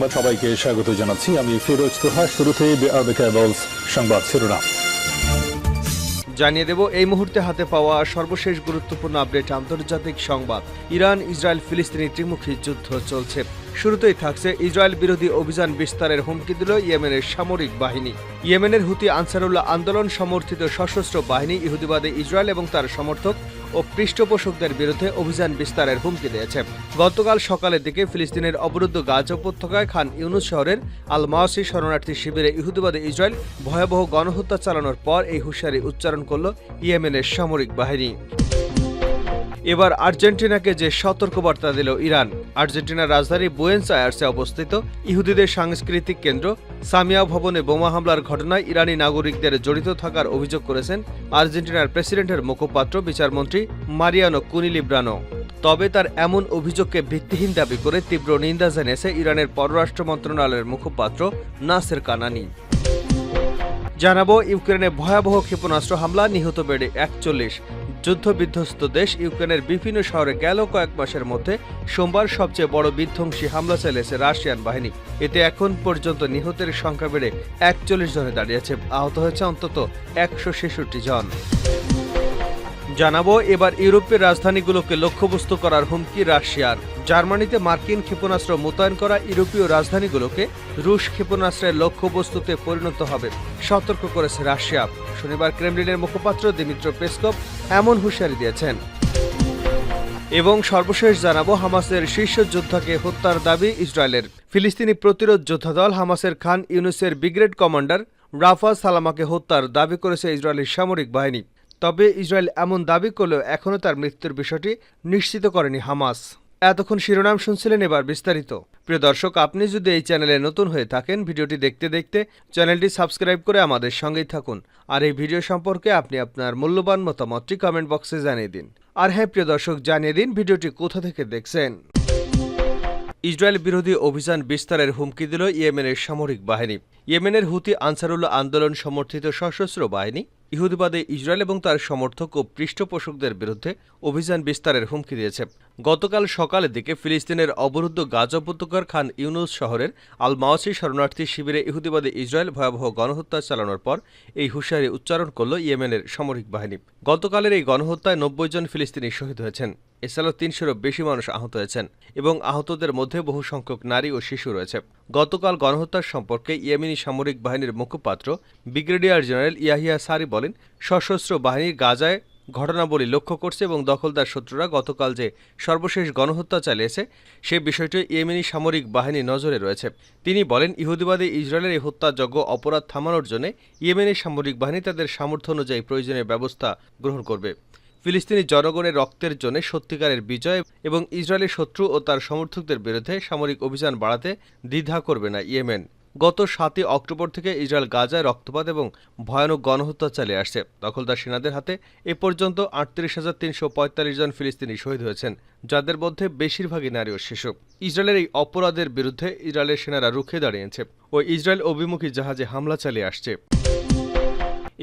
সংবাদ সবাইকে স্বাগত জানাচ্ছি। আমি ফিরোজ তোহা, শুরুতে সংবাদ শিরোনাম। জানিয়ে দেব, এই মুহূর্তে হাতে পাওয়া সর্বশেষ গুরুত্বপূর্ণ আপডেট আন্তর্জাতিক সংবাদ। ইরান, ইসরায়েল, ফিলিস্তিনি ত্রিমুখী যুদ্ধ চলছে। শুরুতেই থাকছে ইসরায়েল বিরোধী অভিযান বিস্তারের হুমকি দিল ইয়েমেনের সামরিক বাহিনী। ইয়েমেনের হুতি আনসারুল্লাহ আন্দোলন সমর্থিত সশস্ত্র বাহিনী ইহুদিবাদী ইসরায়েল এবং তার সমর্থক ও পৃষ্ঠপোষকদের বিরুদ্ধে অভিযান বিস্তারের হুমকি দিয়েছে। গতকাল সকালের দিকে ফিলিস্তিনের অবরুদ্ধ গাজা উপত্যকায় খান ইউনুস শহরের আল মাওসি শরণার্থী শিবিরে ইহুদিবাদী ইসরায়েল ভয়াবহ গণহত্যা চালানোর পর এই হুঁশিয়ারি উচ্চারণ করল ইয়েমেনের সামরিক বাহিনী। এবার আর্জেন্টিনাকে যে সতর্কবার্তা দিল ইরান, আর্জেন্টিনার রাজধানী বুয়েন্স আয়ার্সে অবস্থিত ইহুদিদের সাংস্কৃতিক কেন্দ্র সামিয়া ভবনে বোমা হামলার ঘটনায় ইরানি নাগরিকদের জড়িত থাকার অভিযোগ করেছেন আর্জেন্টিনার প্রেসিডেন্টের মুখপাত্র, বিচারমন্ত্রী মারিয়ানো কুনিলিব্রানো। তবে তার এমন অভিযোগকে ভিত্তিহীন দাবি করে তীব্র নিন্দা জানিয়েছে ইরানের পররাষ্ট্র মন্ত্রণালয়ের মুখপাত্র নাসের কানানি। জানাব, ইউক্রেনে ভয়াবহ ক্ষেপণাস্ত্র হামলা, নিহত বেড়ে একচল্লিশ। যুদ্ধ বিধ্বস্ত দেশ ইউক্রেনের বিভিন্ন শহরে গেল কয়েক মাসের মধ্যে সোমবার সবচেয়ে বড় বিধ্বংসী হামলা চালিয়েছে রাশিয়ান বাহিনী। এতে এখন পর্যন্ত নিহতের সংখ্যা বেড়ে একচল্লিশ জনে দাঁড়িয়েছে। আহত হয়েছে অন্তত একশো ছেষট্টি জন। জানাব, এবার ইউরোপের রাজধানীগুলোকে লক্ষ্যবস্তু করার হুমকি রাশিয়ার। জার্মানিতে মার্কিন ক্ষেপণাস্ত্র মোতায়েন করা ইউরোপীয় রাজধানীগুলোকে রুশ ক্ষেপণাস্ত্রের লক্ষ্যবস্তুতে পরিণত হবে, সতর্ক করেছে রাশিয়া। শনিবার ক্রেমলিনের মুখপাত্র দিমিত্র পেসকপ এমন হুঁশিয়ারি দিয়েছেন। এবং সর্বশেষ জানাব, হামাসের শীর্ষ যোদ্ধাকে হত্যার দাবি ইসরায়েলের। ফিলিস্তিনি প্রতিরোধ যোদ্ধা দল হামাসের খান ইউনুসের ব্রিগেড কমান্ডার রাফা সালামাকে হত্যার দাবি করেছে ইসরায়েলের সামরিক বাহিনী। তবে ইসরায়েল এমন দাবি করলেও এখনও তার মৃত্যুর বিষয়টি নিশ্চিত করেনি হামাস। এতক্ষণ শিরোনাম শুনছিলেন এবার বিস্তারিত। প্রিয় দর্শক, আপনি যদি এই চ্যানেলে নতুন হয়ে থাকেন, ভিডিওটি দেখতে দেখতে চ্যানেলটি সাবস্ক্রাইব করে আমাদের সঙ্গেই থাকুন। আর এই ভিডিও সম্পর্কে আপনি আপনার মূল্যবান মতামতটি কমেন্ট বক্সে জানিয়ে দিন। আর হ্যাঁ প্রিয় দর্শক, জানিয়ে দিন ভিডিওটি কোথা থেকে দেখছেন। ইসরায়েল বিরোধী অভিযান বিস্তারের হুমকি দিল ইয়েমেনের সামরিক বাহিনী। ইয়েমেনের হুতি আনসারুল্লাহ আন্দোলন সমর্থিত সশস্ত্র বাহিনী ইহুদিবাদে ইসরায়েল এবং তার সমর্থক ও পৃষ্ঠপোষকদের বিরুদ্ধে অভিযান বিস্তারের হুমকি দিয়েছে। গতকাল সকালের দিকে ফিলিস্তিনের অবরুদ্ধ গাজা উপত্যকার খান ইউনুস শহরের আল মাওসি শরণার্থী শিবিরে ইহুদিবাদী ইসরায়েল ভয়াবহ গণহত্যা চালানোর পর এই হুঁশিয়ারি উচ্চারণ করল ইয়েমেনের সামরিক বাহিনী। গতকালের এই গণহত্যায় নব্বই জন ফিলিস্তিনি শহীদ হয়েছেন। এছাড়াও তিনশোরও বেশি মানুষ আহত হয়েছেন এবং আহতদের মধ্যে বহু সংখ্যক নারী ও শিশু রয়েছে। গতকাল গণহত্যার সম্পর্কে ইয়েমেনি সামরিক বাহিনীর মুখপাত্র ব্রিগেডিয়ার জেনারেল ইয়াহিয়া সারি বলেন, সশস্ত্র বাহিনী গাজায় ঘটনাবলী লক্ষ্য করছে এবং দখলদার শত্রুরা গতকাল যে সর্বশেষ গণহত্যা চালিয়েছে, সে বিষয়টি ইয়েমেনি সামরিক বাহিনী নজরে রয়েছে। তিনি বলেন, ইহুদিবাদী ইসরায়েলের এই হত্যাযোগ্য অপরাধ থামানোর জন্য ইয়েমেনি সামরিক বাহিনী তাদের সামর্থ্য অনুযায়ী প্রয়োজনীয় ব্যবস্থা গ্রহণ করবে। ফিলিস্তিনি জনগণের রক্তের জন্য সত্যিকারের বিজয় এবং ইসরায়েলের শত্রু ও তার সমর্থকদের বিরুদ্ধে সামরিক অভিযান বাড়াতে দ্বিধা করবে না ইয়েমেন। গত সাতই অক্টোবর থেকে ইসরায়েল গাজায় রক্তপাত এবং ভয়ানক গণহত্যা চালিয়ে আসছে। দখলদার সেনাদের হাতে এ পর্যন্ত আটত্রিশ হাজার তিনশো পঁয়তাল্লিশ জন ফিলিস্তিনি শহীদ হয়েছেন, যাদের মধ্যে বেশিরভাগই নারী ও শিশু। ইসরায়েলের এই অপরাধের বিরুদ্ধে ইসরায়েলের সেনারা রুখে দাঁড়িয়েছে ও ইসরায়েল অভিমুখী জাহাজে হামলা চালিয়ে আসছে।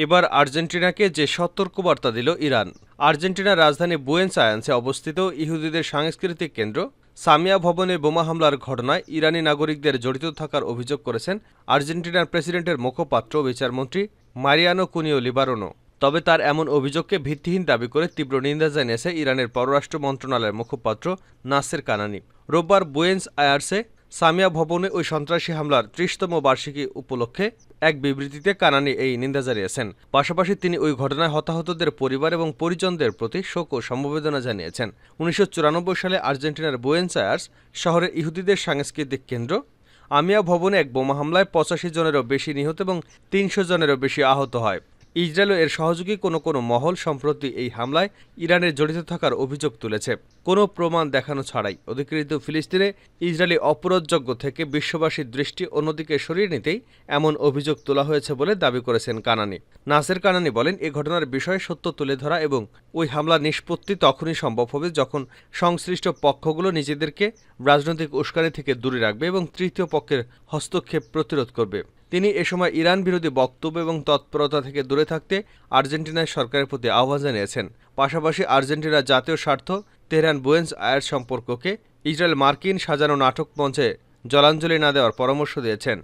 এবার আর্জেন্টিনাকে যে সতর্কবার্তা দিল ইরান। আর্জেন্টিনার রাজধানী বুয়েন্স আয়ান্সে অবস্থিত ইহুদিদের সাংস্কৃতিক কেন্দ্র সামিয়া ভবনে বোমা হামলার ঘটনায় ইরানি নাগরিকদের জড়িত থাকার অভিযোগ করেছেন আর্জেন্টিনার প্রেসিডেন্টের মুখপাত্র বিচারমন্ত্রী মারিয়ানো কুনিও লিবারোনো। তবে তার এমন অভিযোগকে ভিত্তিহীন দাবি করে তীব্র নিন্দা জানিয়েছে ইরানের পররাষ্ট্র মন্ত্রণালয়ের মুখপাত্র নাসের কানানি। রোববার বুয়েন্স আয়ার্সে সামিয়া ভবনে ওই সন্ত্রাসী হামলার ত্রিশতম বার্ষিকী উপলক্ষে এক বিবৃতিতে কানানি এই নিন্দা জানিয়েছেন। পাশাপাশি তিনি ওই ঘটনায় হতাহতদের পরিবার এবং পরিজনদের প্রতি শোক ও সমবেদনা জানিয়েছেন। উনিশশো চুরানব্বই সালে আর্জেন্টিনার বুয়েন্স আয়ার্স শহরের ইহুদিদের সাংস্কৃতিক কেন্দ্র আমিয়া ভবনে এক বোমা হামলায় পঁচাশি জনেরও বেশি নিহত এবং তিনশো জনেরও বেশি আহত হয়। ইসরায়েল এর সহযোগী কোনো কোনো মহল সম্প্রতি এই হামলায় ইরানের জড়িত থাকার অভিযোগ তুলেছে। কোনো প্রমাণ দেখানো ছাড়াই অধিকৃত ফিলিস্তিনে ইসরায়েলি অপরাধযোগ্য থেকে বিশ্ববাসীর দৃষ্টি অন্যদিকে সরিয়ে নিতেই এমন অভিযোগ তোলা হয়েছে বলে দাবি করেছেন কানানি। নাসের কানানি বলেন, এ ঘটনার বিষয়ে সত্য তুলে ধরা এবং ওই হামলা নিষ্পত্তি তখনই সম্ভব হবে যখন সংশ্লিষ্ট পক্ষগুলো নিজেদেরকে রাজনৈতিক উস্কানি থেকে দূরে রাখবে এবং তৃতীয় পক্ষের হস্তক্ষেপ প্রতিরোধ করবে। তিনি এ সময় ইরান বিরোধী বক্তব্য এবং তৎপরতা থেকে দূরে থাকতে আর্জেন্টিনায় সরকারের প্রতি আহ্বান জানিয়েছেন। পাশাপাশি আর্জেন্টিনার জাতীয় স্বার্থ, তেহরান বুয়েন্স আয়ার সম্পর্ককে ইসরায়েল মার্কিন সাজানো নাটক মঞ্চে জলাঞ্জলি না দেওয়ার পরামর্শ দিয়েছেন।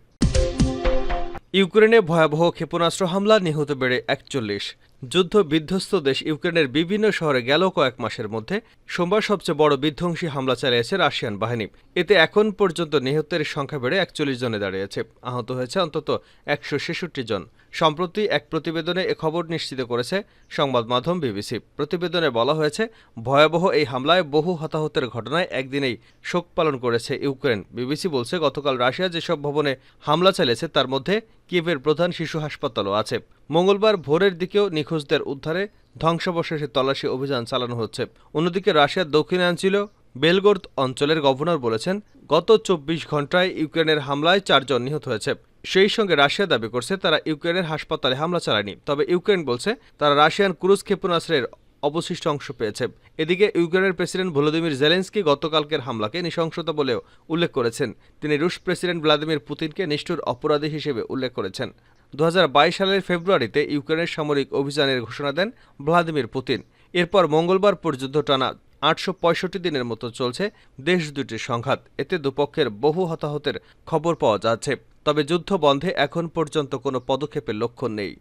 ইউক্রেনে ভয়াবহ ক্ষেপণাস্ত্র হামলা নিহত বেড়ে একচল্লিশ। যুদ্ধ বিধ্বস্ত দেশ ইউক্রেনের বিভিন্ন শহরে গেল কয়েক মাসের মধ্যে। সোমবার সবচেয়ে বড় বিধ্বংসী হামলা চালিয়েছে রাশিয়ান বাহিনী। এতে এখন পর্যন্ত নিহতের সংখ্যা বেড়ে একচল্লিশ জনে দাঁড়িয়েছে। আহত হয়েছে অন্তত একশো ছেষট্টি জন। সম্প্রতি এক প্রতিবেদনে এ খবর নিশ্চিত করেছে সংবাদ মাধ্যম বিবিসি। প্রতিবেদনে বলা হয়েছে, ভয়াবহ এই হামলায় বহু হতাহতের ঘটনায় একদিনেই শোক পালন করেছে ইউক্রেন। বিবিসি বলছে, গতকাল রাশিয়া যেসব ভবনে হামলা চালিয়েছে, তার মধ্যে কিয়েভের প্রধান শিশু হাসপাতালও আছে। মঙ্গলবার ভোরের দিকেও নিখোঁজদের উদ্ধারে ধ্বংসাবশেষে তল্লাশি অভিযান চালানো হচ্ছে। অন্যদিকে রাশিয়ার দক্ষিণাঞ্চল বেলগোর্দ অঞ্চলের গভর্নর বলেছেন, গত চব্বিশ ঘন্টায় ইউক্রেনের হামলায় চারজন নিহত হয়েছে। সেই সঙ্গে রাশিয়া দাবি করছে, তারা ইউক্রেনের হাসপাতালে হামলা চালায়নি। তবে ইউক্রেন বলছে, তারা রাশিয়ান ক্রুজ ক্ষেপণাস্ত্রের অবশিষ্ট অংশ পেয়েছে। এদিকে ইউক্রেনের প্রেসিডেন্ট ভলোদিমির জেলেন্সকি গতকালকের হামলাকে নৃশংসতা বলেও উল্লেখ করেছেন। তিনি রুশ প্রেসিডেন্ট ভ্লাদিমির পুতিনকে নিষ্ঠুর অপরাধী হিসেবে উল্লেখ করেছেন। দু হাজার বাইশ সালের ফেব্রুয়ারিতে ইউক্রেনের সামরিক অভিযানের ঘোষণা দেন ভ্লাদিমির পুতিন। এরপর মঙ্গলবার পর্যন্ত টানা আটশো পঁয়ষট্টি দিনের মতো চলছে দেশ দুটির সংঘাত। এতে দুপক্ষের বহু হতাহতের খবর পাওয়া যাচ্ছে। তবে যুদ্ধ বন্ধে এখন পর্যন্ত কোনো পদক্ষেপের লক্ষণ নেই।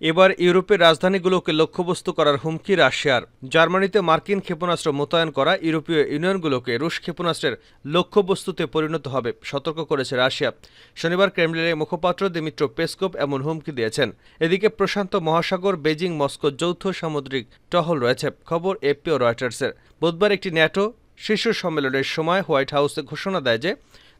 এবার ইউরোপের রাজধানীগুলোকে লক্ষ্যবস্তু করার হুমকি রাশিয়ার। জার্মানিতে মার্কিন ক্ষেপণাস্ত্র মোতায়েন করা ইউরোপীয় ইউনিয়নগুলোকে রুশ ক্ষেপণাস্ত্রের লক্ষ্যবস্তুতে পরিণত হবে, সতর্ক করেছে রাশিয়া। শনিবার ক্রেমলিনের মুখপাত্র দিমিত্র পেসকোপ এমন হুমকি দিয়েছেন। এদিকে প্রশান্ত মহাসাগর বেজিং মস্কো যৌথ সামুদ্রিক টহল রয়েছে, খবর এপি ও রয়টার্সের। বুধবার একটি ন্যাটো শীর্ষ সম্মেলনের সময় হোয়াইট হাউসে ঘোষণা দেয় যে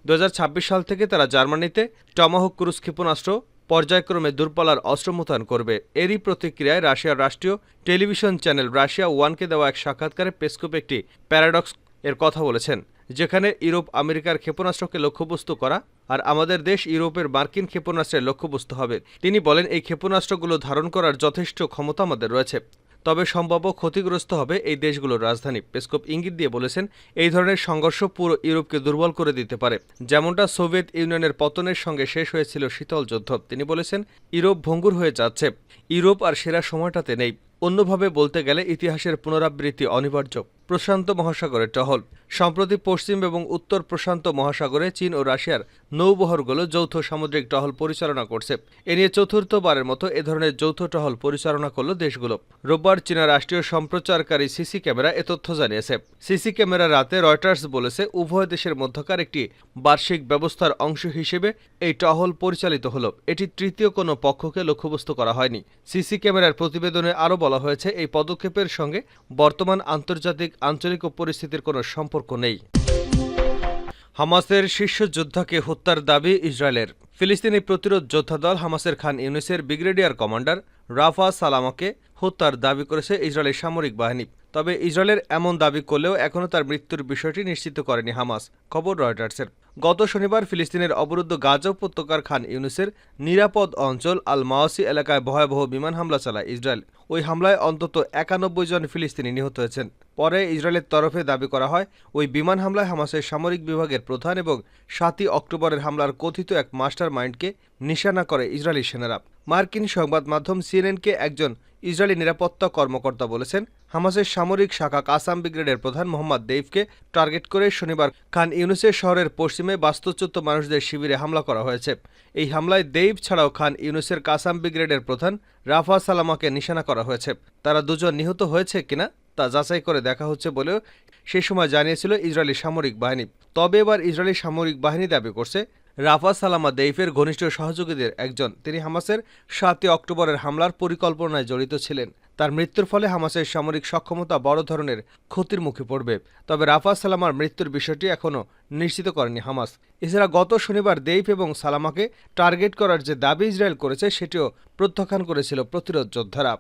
দু হাজার ছাব্বিশ সাল থেকে তারা জার্মানিতে টমাহক ক্রুজ ক্ষেপণাস্ত্র পর্যায়ক্রমে দূরপাল্লার অস্ত্র মোতায়েন করবে। এরই প্রতিক্রিয়ায় রাশিয়ার রাষ্ট্রীয় টেলিভিশন চ্যানেল রাশিয়া ওয়ানকে দেওয়া এক সাক্ষাৎকারে পেসকোপ একটি প্যারাডক্স এর কথা বলেছেন, যেখানে ইউরোপ আমেরিকার ক্ষেপণাস্ত্রকে লক্ষ্যবস্তু করা আর আমাদের দেশ ইউরোপের মার্কিন ক্ষেপণাস্ত্রের লক্ষ্যবস্তু হবে। তিনি বলেন, এই ক্ষেপণাস্ত্রগুলো ধারণ করার যথেষ্ট ক্ষমতা আমাদের রয়েছে। তবে সম্ভাব্য ক্ষতিগ্রস্ত হবে এই দেশগুলোর রাজধানী। পেসকোপ ইঙ্গিত দিয়ে বলেছেন, এই ধরনের সংঘর্ষ পুরো ইউরোপকে দুর্বল করে দিতে পারে। যেমনটা সোভিয়েত ইউনিয়নের পতনের সঙ্গে শেষ হয়েছিল শীতল যুদ্ধ। তিনি বলেছেন, ইউরোপ ভঙ্গুর হয়ে যাচ্ছে। ইউরোপ আর সেরা সময়টাতে নেই। অন্যভাবে বলতে গেলে ইতিহাসের পুনরাবৃত্তি অনিবার্য। প্রশান্ত মহাসাগরের টহল। সম্প্রতি পশ্চিম এবং উত্তর প্রশান্ত মহাসাগরে চীন ও রাশিয়ার নৌবহরগুলো যৌথ সামুদ্রিক টহল পরিচালনা করছে। এ নিয়ে চতুর্থবারের মতো এ ধরনের যৌথ টহল পরিচালনা করল দেশগুলো। রোববার চীনা রাষ্ট্রীয় সম্প্রচারকারী সিসি ক্যামেরা এ তথ্য জানিয়েছে। সিসি ক্যামেরা রাতে রয়টার্স বলেছে, উভয় দেশের মধ্যকার একটি বার্ষিক ব্যবস্থার অংশ হিসেবে এই টহল পরিচালিত হল। এটি তৃতীয় কোনো পক্ষকে লক্ষ্যবস্তু করা হয়নি। সিসি ক্যামেরার প্রতিবেদনে আরও বলা হয়েছে, এই পদক্ষেপের সঙ্গে বর্তমান আন্তর্জাতিক আঞ্চলিক পরিস্থিতির কোনো সম্পর্ক নেই। হামাসের শীর্ষ যোদ্ধাকে হত্যার দাবি ইসরায়েলের। ফিলিস্তিনি প্রতিরোধ যোদ্ধা দল হামাসের খান ইউনিসের ব্রিগেডিয়ার কমান্ডার রাফা সালামাকে হত্যার দাবি করেছে ইসরায়েলের সামরিক বাহিনী। তবে ইসরায়েলের এমন দাবি করলেও এখনও তার মৃত্যুর বিষয়টি নিশ্চিত করেনি হামাস, খবর রয়টার্সের। গত শনিবার ফিলিস্তিনের অবরুদ্ধ গাজা উপত্যকার খান ইউনিসের নিরাপদ অঞ্চল আল মাওয়াসি এলাকায় ভয়াবহ বিমান হামলা চালায় ইসরায়েল। ওই হামলায় অন্তত একানব্বই জন ফিলিস্তিনি নিহত হয়েছেন। পরে ইসরায়েলের তরফে দাবি করা হয়, ওই বিমান হামলায় হামাসের সামরিক বিভাগের প্রধান এবং সাতই অক্টোবরের হামলার কথিত এক মাস্টার মাইন্ডকে নিশানা করে ইসরায়েলি সেনারা। মার্কিন সংবাদ মাধ্যম সিএনএনকে একজন ইসরায়েলি নিরাপত্তা কর্মকর্তা বলেছেন, হামাসের সামরিক শাখা কাসাম ব্রিগেডের প্রধান মোহাম্মদ দেইফকে টার্গেট করে শনিবার খান ইউনুসের শহরের পশ্চিমে বাস্তুচ্যুত মানুষদের শিবিরে হামলা করা হয়েছে। এই হামলায় দেইব ছাড়াও খান ইউনুসের কাসাম ব্রিগেডের প্রধান রাফা সালামাকে নিশানা করা হয়েছে। তারা দুজন নিহত হয়েছে কিনা তা যাচাই করে দেখা হচ্ছে বলেও সে সময় জানিয়েছিল ইসরায়েলি সামরিক বাহিনী। তবে এবার ইসরায়েলি সামরিক বাহিনী দাবি করছে, রাফা সালামা দেইফের ঘনিষ্ঠ সহযোগীদের একজন। তিনি হামাসের সাতই অক্টোবরের হামলার পরিকল্পনায় জড়িত ছিলেন। তার মৃত্যুর ফলে হামাসের সামরিক সক্ষমতা বড় ধরনের ক্ষতির মুখে পড়বে। তবে রাফা সালামার মৃত্যুর বিষয়টি এখনও নিশ্চিত করেনি হামাস। এছাড়া গত শনিবার দেইফ এবং সালামাকে টার্গেট করার যে দাবি ইসরায়েল করেছে, সেটিও প্রত্যাখ্যান করেছিল প্রতিরোধ যোদ্ধারা।